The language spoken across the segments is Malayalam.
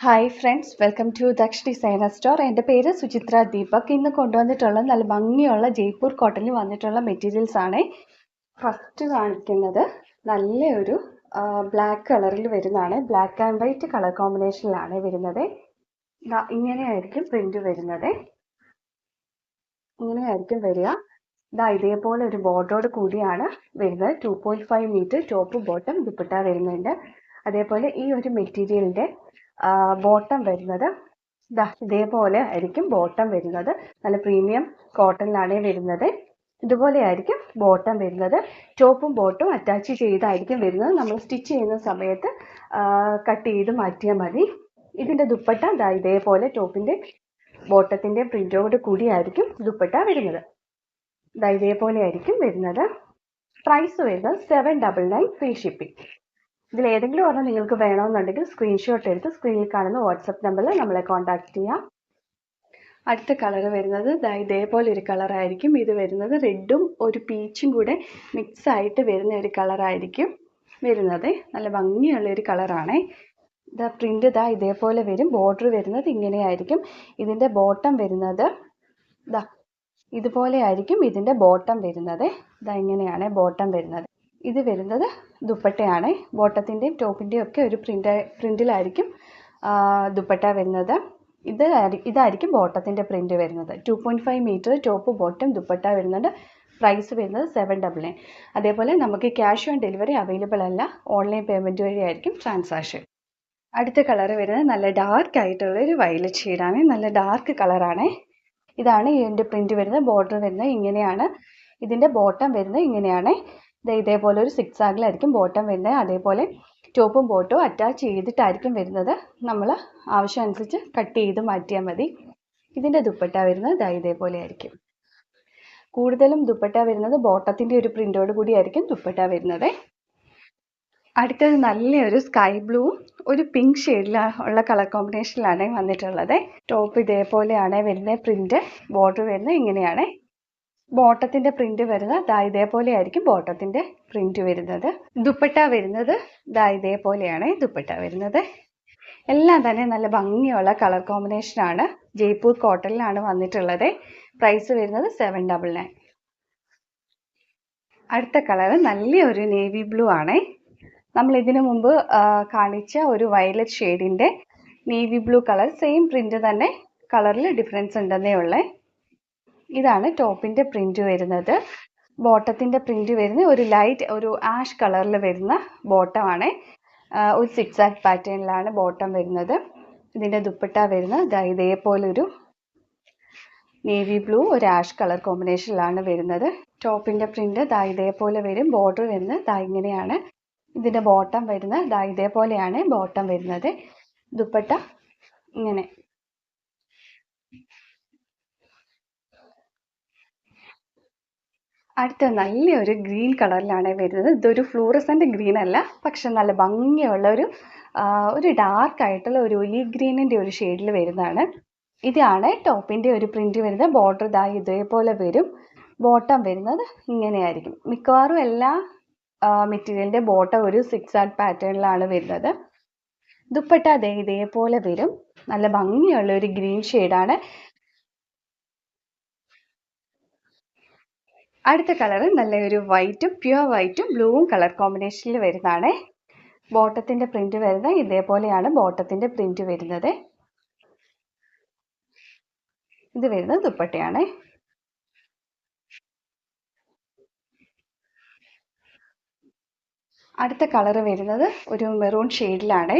Hi friends welcome to Daksh designer store എന്റെ പേര് സുചിത്ര ദീപക്. ഇന്ന് കൊണ്ടുവന്നിട്ടുള്ള നല്ല ഭംഗിയുള്ള ജയ്പൂർ കോട്ടണിൽ വന്നിട്ടുള്ള മെറ്റീരിയൽസ് ആണ് ഫസ്റ്റ് കാണിക്കുന്നത്. നല്ലൊരു ബ്ലാക്ക് കളറിൽ വരുന്നതാണ്. ബ്ലാക്ക് ആൻഡ് വൈറ്റ് കളർ കോമ്പിനേഷനിലാണ് വരുന്നത്. ഇങ്ങനെയായിരിക്കും പ്രിന്റ് വരുന്നത്. ഇങ്ങനെയായിരിക്കും വരിക. ഇതാ ഇതേപോലെ ഒരു ബോർഡറോട് കൂടിയാണ് വരുന്നത്. Two point five metre top bottom dupatta വരുന്നുണ്ട്. അതേപോലെ ഈ ഒരു മെറ്റീരിയലിന്റെ ബോട്ടം വരുന്നത്. ദാ ഇതേപോലെ ആയിരിക്കും ബോട്ടം വരുന്നത്. നല്ല പ്രീമിയം കോട്ടണിലാണ് വരുന്നത്. ഇതുപോലെ ആയിരിക്കും ബോട്ടം വരുന്നത് ടോപ്പും ബോട്ടും അറ്റാച്ച് ചെയ്തായിരിക്കും വരുന്നത്. നമ്മൾ സ്റ്റിച്ച് ചെയ്യുന്ന സമയത്ത് കട്ട് ചെയ്ത് മാറ്റിയാൽ മതി. ഇതിന്റെ ദുപ്പട്ട ദാ ഇതേപോലെ ടോപ്പിന്റെ ബോട്ടത്തിന്റെ പ്രിന്റോട് കൂടിയായിരിക്കും ദുപ്പട്ട വരുന്നത്. ദാ ഇതേപോലെ ആയിരിക്കും വരുന്നത്. പ്രൈസ് വരുന്നത് seven double nine free shipping ഇതിൽ ഏതെങ്കിലും ഒരെണ്ണം നിങ്ങൾക്ക് വേണമെന്നുണ്ടെങ്കിൽ സ്ക്രീൻഷോട്ട് എടുത്ത് സ്ക്രീനിൽ കാണുന്ന വാട്സപ്പ് നമ്പറിൽ നമ്മളെ കോൺടാക്ട് ചെയ്യാം. അടുത്ത കളർ വരുന്നത് ഇതേപോലെ ഒരു കളറായിരിക്കും ഇത് വരുന്നത് റെഡും ഒരു പീച്ചും കൂടെ മിക്സ് ആയിട്ട് വരുന്ന ഒരു കളറായിരിക്കും വരുന്നത്. നല്ല ഭംഗിയുള്ള ഒരു കളറാണേ ഇതാ പ്രിന്റ് ഇതാ ഇതേപോലെ വരും. ബോർഡർ വരുന്നത് ഇങ്ങനെയായിരിക്കും ഇതിന്റെ ബോട്ടം വരുന്നത് ഇതാ ഇതുപോലെ ആയിരിക്കും ഇതിന്റെ ബോട്ടം വരുന്നത്. ഇതാ ഇങ്ങനെയാണ് ബോട്ടം വരുന്നത്. ഇത് വരുന്നത് ദുപ്പട്ടയാണ്. ബോട്ടത്തിന്റെയും ടോപ്പിന്റെയും ഒക്കെ ഒരു പ്രിന്റ് പ്രിന്റിലായിരിക്കും ദുപ്പട്ട വരുന്നത്. ഇത് ഇതായിരിക്കും ബോട്ടത്തിന്റെ പ്രിന്റ് വരുന്നത്. Two point five metre top bottom dupatta വരുന്നുണ്ട്. പ്രൈസ് വരുന്നത് സെവൻ ഡബിൾ നയൻ അതേപോലെ നമുക്ക് ക്യാഷ് ഓൺ ഡെലിവറി അവൈലബിൾ അല്ല. ഓൺലൈൻ പേയ്മെന്റ് വഴിയായിരിക്കും ട്രാൻസാക്ഷൻ അടുത്ത കളർ വരുന്നത് നല്ല ഡാർക്ക് ആയിട്ടുള്ള ഒരു വയലറ്റ് ഷെയ്ഡാണ് നല്ല ഡാർക്ക് കളറാണ് ഇതാണ് ഇതിന്റെ പ്രിന്റ് വരുന്നത്. ബോർഡർ വരുന്നത് ഇങ്ങനെയാണ്. ഇതിന്റെ ബോട്ടം വരുന്നത് ഇങ്ങനെയാണ്. ഇതേപോലെ ഒരു സിക്സ് ആഗിലായിരിക്കും ബോട്ടം വരുന്നത്. അതേപോലെ ടോപ്പും ബോട്ടും അറ്റാച്ച് ചെയ്തിട്ടായിരിക്കും വരുന്നത്. നമ്മൾ ആവശ്യം അനുസരിച്ച് കട്ട് ചെയ്ത് മാറ്റിയാൽ മതി. ഇതിന്റെ ദുപ്പട്ട വരുന്നത് ദാ ഇതേപോലെ ആയിരിക്കും. കൂടുതലും ദുപ്പട്ട വരുന്നത് ബോട്ടത്തിന്റെ ഒരു പ്രിന്റോട് കൂടി ആയിരിക്കും ദുപ്പട്ട വരുന്നത്. അടുത്തത് നല്ലൊരു സ്കൈ ബ്ലൂ ഒരു പിങ്ക് ഷെയ്ഡിൽ ഉള്ള കളർ കോമ്പിനേഷനിലാണ് വന്നിട്ടുള്ളത്. ടോപ്പ് ഇതേപോലെയാണ് വരുന്നത്. പ്രിന്റ് ബോർഡർ വരുന്നത് ഇങ്ങനെയാണ്. ബോട്ടത്തിന്റെ പ്രിന്റ് വരുന്നത് ദാ ഇതേപോലെ ആയിരിക്കും ബോട്ടത്തിന്റെ പ്രിന്റ് വരുന്നത്. ദുപ്പട്ട വരുന്നത് ദാ ഇതേപോലെയാണ് ദുപ്പട്ട വരുന്നത്. എല്ലാം തന്നെ നല്ല ഭംഗിയുള്ള കളർ കോമ്പിനേഷൻ ആണ്. ജയ്പൂർ കോട്ടണിലാണ് വന്നിട്ടുള്ളത്. പ്രൈസ് വരുന്നത് സെവൻ ഡബിൾ നയൻ. അടുത്ത കളർ നല്ലൊരു നേവി ബ്ലൂ ആണ്. നമ്മൾ ഇതിനു മുമ്പ് കാണിച്ച ഒരു violet ഷെയ്ഡിന്റെ navy blue colour. Same print തന്നെ കളറിൽ ഡിഫറൻസ് ഉണ്ടെന്നേ ഉള്ളേ. ഇതാണ് ടോപ്പിന്റെ പ്രിന്റ് വരുന്നത്. ബോട്ടത്തിന്റെ പ്രിന്റ് വരുന്ന ഒരു ലൈറ്റ് ഒരു ആഷ് കളറിൽ വരുന്ന ബോട്ടമാണ്. ഒരു സിക്സ് ആക്ട് പാറ്റേണിലാണ് ബോട്ടം വരുന്നത്. ഇതിന്റെ ദുപ്പട്ട വരുന്നത് ഇതേപോലൊരു നേവി ബ്ലൂ ഒരു ആഷ് കളർ കോമ്പിനേഷനിലാണ് വരുന്നത്. ടോപ്പിന്റെ പ്രിന്റ് ദാ ഇതേപോലെ വരും. ബോർഡർ വരുന്നത് ദാ ഇങ്ങനെയാണ്. ഇതിന്റെ ബോട്ടം വരുന്നത് ദാ ഇതേപോലെയാണ് ബോട്ടം വരുന്നത്. ദുപ്പട്ട ഇങ്ങനെ. അടുത്ത നല്ലൊരു ഗ്രീൻ കളറിലാണ് വരുന്നത്. ഇതൊരു ഫ്ലൂറസന്റ് ഗ്രീൻ അല്ല പക്ഷെ നല്ല ഭംഗിയുള്ള ഒരു ഒരു ഡാർക്ക് ആയിട്ടുള്ള ഒരു ഒലി ഗ്രീനിന്റെ ഒരു ഷെയ്ഡിൽ വരുന്നതാണ്. ഇതാണ് ടോപ്പിന്റെ ഒരു പ്രിന്റ് വരുന്നത്. ബോർഡർ ഇതായി ഇതേപോലെ വരും. ബോട്ടം വരുന്നത് ഇങ്ങനെയായിരിക്കും. മിക്കവാറും എല്ലാ മെറ്റീരിയലിന്റെ ബോട്ടം ഒരു സിക്സ് ആർട്ട് പാറ്റേണിലാണ് വരുന്നത്. ദുപ്പട്ട അതേ ഇതേപോലെ വരും. നല്ല ഭംഗിയുള്ള ഒരു ഗ്രീൻ ഷെയ്ഡാണ്. അടുത്ത കളർ നല്ലൊരു വൈറ്റും പ്യുവർ വൈറ്റും ബ്ലൂവും കളർ കോമ്പിനേഷനിൽ വരുന്നതാണ്. ബോട്ടത്തിന്റെ പ്രിന്റ് വരുന്നത് ഇതേപോലെയാണ് ബോട്ടത്തിന്റെ പ്രിന്റ് വരുന്നത്. ഇത് വരുന്നത് ദുപ്പട്ടയാണ്. അടുത്ത കളർ വരുന്നത് ഒരു മെറൂൺ ഷെയ്ഡിലാണ്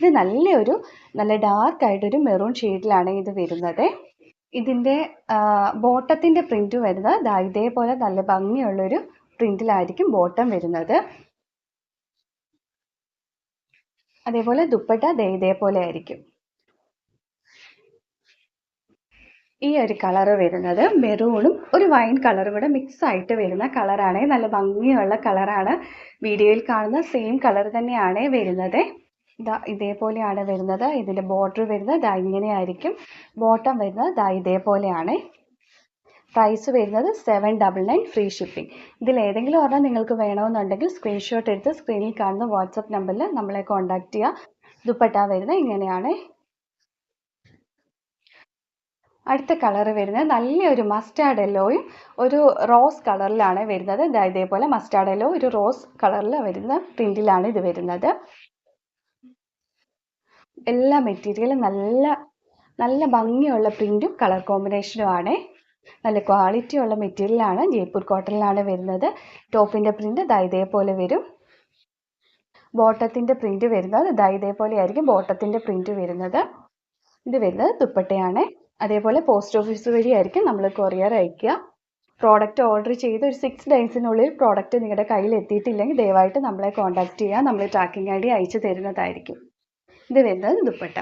ഇത് നല്ലൊരു നല്ല ഡാർക്ക് ആയിട്ടൊരു മെറൂൺ ഷെയ്ഡിലാണ് ഇത് വരുന്നത്. ഇതിന്റെ ബോട്ടത്തിന്റെ പ്രിന്റ് വരുന്നത് ദാ ഇതേപോലെ നല്ല ഭംഗിയുള്ളൊരു പ്രിന്റിലായിരിക്കും ബോട്ടം വരുന്നത്. അതേപോലെ ദുപ്പട്ട ഇതേപോലെ ആയിരിക്കും. ഈ ഒരു കളർ വരുന്നത് മെറൂണും ഒരു വൈൻ കളറും കൂടെ മിക്സ് ആയിട്ട് വരുന്ന കളറാണ്. നല്ല ഭംഗിയുള്ള കളറാണ് വീഡിയോയിൽ കാണുന്ന സെയിം കളർ തന്നെയാണ് വരുന്നത്. ദാ ഇതേപോലെയാണ് വരുന്നത്. ഇതിന്റെ ബോർഡർ വരുന്നത് ദാ ഇങ്ങനെയായിരിക്കും. ബോട്ടം വരുന്നത് ദാ ഇതേപോലെയാണ്. പ്രൈസ് വരുന്നത് seven double nine free shipping ഇതിൽ ഏതെങ്കിലും ഒരെണ്ണം നിങ്ങൾക്ക് വേണമെന്നുണ്ടെങ്കിൽ സ്ക്രീൻഷോട്ട് എടുത്ത് സ്ക്രീനിൽ കാണുന്ന വാട്സപ്പ് നമ്പറിൽ നമ്മളെ കോൺടാക്ട് ചെയ്യുക ദുപ്പട്ട വരുന്നത് ഇങ്ങനെയാണ്. അടുത്ത കളർ വരുന്നത് നല്ലൊരു മസ്റ്റാർഡ് യെല്ലോയും ഒരു റോസ് കളറിലാണ് വരുന്നത്. ഇതേപോലെ മസ്റ്റാർഡ് യെല്ലോ ഒരു റോസ് കളറിൽ വരുന്ന പ്രിന്റിലാണ് ഇത് വരുന്നത്. എല്ലാ മെറ്റീരിയലും നല്ല നല്ല ഭംഗിയുള്ള പ്രിന്റും കളർ കോമ്പിനേഷനും ആണ് നല്ല ക്വാളിറ്റി ഉള്ള മെറ്റീരിയലാണ് ജയ്പൂർ കോട്ടണിലാണ് വരുന്നത്. ടോപ്പിന്റെ പ്രിന്റ് ദാ ഇതേപോലെ വരും. ബോട്ടത്തിന്റെ പ്രിന്റ് വരുന്നത് ദാ ഇതേപോലെ ആയിരിക്കും. ബോട്ടത്തിന്റെ പ്രിന്റ് വരുന്നത് ഇത് വരുന്നത് ദുപ്പട്ടയാണ്. അതേപോലെ പോസ്റ്റ് ഓഫീസ് വഴിയായിരിക്കും നമ്മൾ കൊറിയർ അയക്കുക. പ്രോഡക്റ്റ് ഓർഡർ ചെയ്ത് ഒരു സിക്സ് ഡേയ്സിനുള്ളിൽ പ്രോഡക്റ്റ് നിങ്ങളുടെ കയ്യിൽ എത്തിയിട്ടില്ലെങ്കിൽ ദയവായിട്ട് നമ്മളെ കോൺടാക്റ്റ് ചെയ്യുക. നമ്മൾ ട്രാക്കിംഗ് ഐ ഡി അയച്ചു തരുന്നതായിരിക്കും. ഇത് വരുന്നത് ദുപ്പട്ട.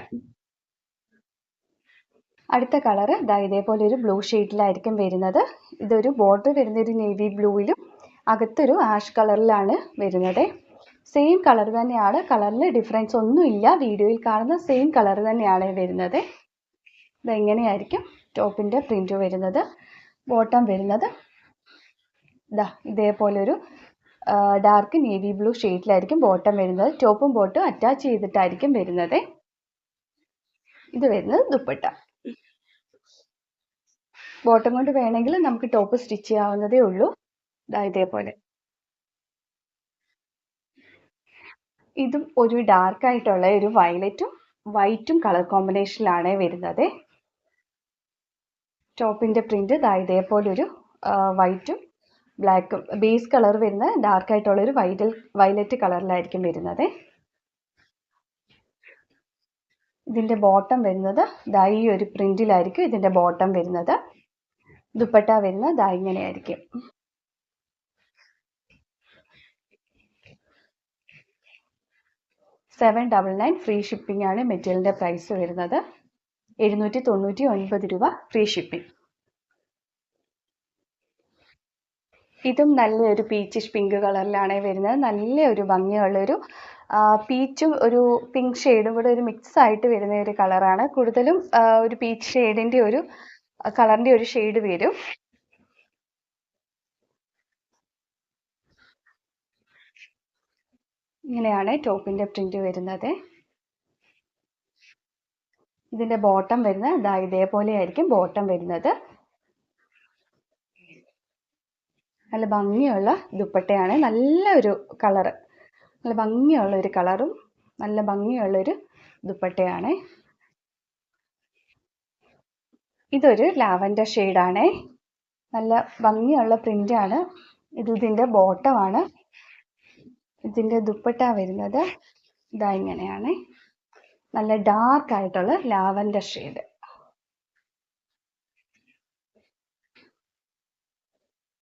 അടുത്ത കളർ ഇതാ ഇതേപോലെ ഒരു ബ്ലൂ ഷെയ്ഡിലായിരിക്കും വരുന്നത്. ഇതൊരു ബോർഡർ വരുന്ന ഒരു നേവി ബ്ലൂവിലും അകത്തൊരു ആഷ് കളറിലാണ് വരുന്നത്. സെയിം കളർ തന്നെയാണ്. കളറിൽ ഡിഫറൻസ് ഒന്നുമില്ല. വീഡിയോയിൽ കാണുന്ന സെയിം കളർ തന്നെയാണ് വരുന്നത്. ഇതെങ്ങനെയായിരിക്കും ടോപ്പിന്റെ പ്രിന്റ് വരുന്നത്. ബോട്ടം വരുന്നത്. ഇതാ ഇതേപോലെ ഒരു ഡാർക്ക് നേവി ബ്ലൂ ഷെയ്ഡിലായിരിക്കും ബോട്ടം വരുന്നത്. ടോപ്പും ബോട്ടും അറ്റാച്ച് ചെയ്തിട്ടായിരിക്കും വരുന്നത്. ഇത് വരുന്നത് ദുപ്പട്ട. ബോട്ടം കൊണ്ട് വേണമെങ്കിൽ നമുക്ക് ടോപ്പ് സ്റ്റിച്ച് ചെയ്യാവുന്നതേ ഉള്ളൂ. ഇതാ ഇതേപോലെ. ഇതും ഒരു ഡാർക്ക് ആയിട്ടുള്ള ഒരു വയലറ്റും വൈറ്റും കളർ കോമ്പിനേഷനിലാണ് വരുന്നത്. ടോപ്പിന്റെ പ്രിന്റ് ഇതേപോലെ ഒരു വൈറ്റും ബ്ലാക്കും ബേസ് കളർ വരുന്ന ഡാർക്ക് ആയിട്ടുള്ള ഒരു വൈറ്റൽ വയലറ്റ് കളറിലായിരിക്കും വരുന്നത്. ഇതിന്റെ ബോട്ടം വരുന്നത് ദാ ഈ ഒരു പ്രിന്റിലായിരിക്കും ഇതിന്റെ ബോട്ടം വരുന്നത്. ദുപ്പട്ട വരുന്ന ദാ ഇങ്ങനെയായിരിക്കും. Seven double nine free shipping ആണ് മെറ്റീരിയലിന്റെ പ്രൈസ് വരുന്നത്. എഴുന്നൂറ്റി തൊണ്ണൂറ്റി ഒൻപത് രൂപ ഫ്രീ ഷിപ്പിംഗ് ഇതും നല്ലൊരു പീച്ചിഷ് പിങ്ക് കളറിലാണ് വരുന്നത്. നല്ല ഒരു ഭംഗിയുള്ളൊരു പീച്ചും ഒരു പിങ്ക് ഷെയ്ഡും കൂടെ ഒരു മിക്സ് ആയിട്ട് വരുന്ന ഒരു കളറാണ് കൂടുതലും ഒരു പീച്ച് ഷെയ്ഡിന്റെ ഒരു കളറിന്റെ ഒരു ഷെയ്ഡ് വരും. ഇങ്ങനെയാണ് ടോപ്പിന്റെ പ്രിന്റ് വരുന്നത്. ഇതിന്റെ ബോട്ടം വരുന്നത്. ഇതാ ഇതേപോലെ ആയിരിക്കും ബോട്ടം വരുന്നത്. നല്ല ഭംഗിയുള്ള ദുപ്പട്ടയാണ്. നല്ല ഒരു കളറ്. നല്ല ഭംഗിയുള്ള ഒരു കളറും നല്ല ഭംഗിയുള്ള ഒരു ദുപ്പട്ടയാണ്. ഇതൊരു ലാവൻഡർ ഷെയ്ഡാണ്. നല്ല ഭംഗിയുള്ള പ്രിന്റാണ്. ഇത് ഇതിന്റെ ബോട്ടമാണ്. ഇതിന്റെ ദുപ്പട്ട വരുന്നത് ഇതാ ഇങ്ങനെയാണ്. നല്ല ഡാർക്ക് ആയിട്ടുള്ള ലാവൻഡർ ഷെയ്ഡ്.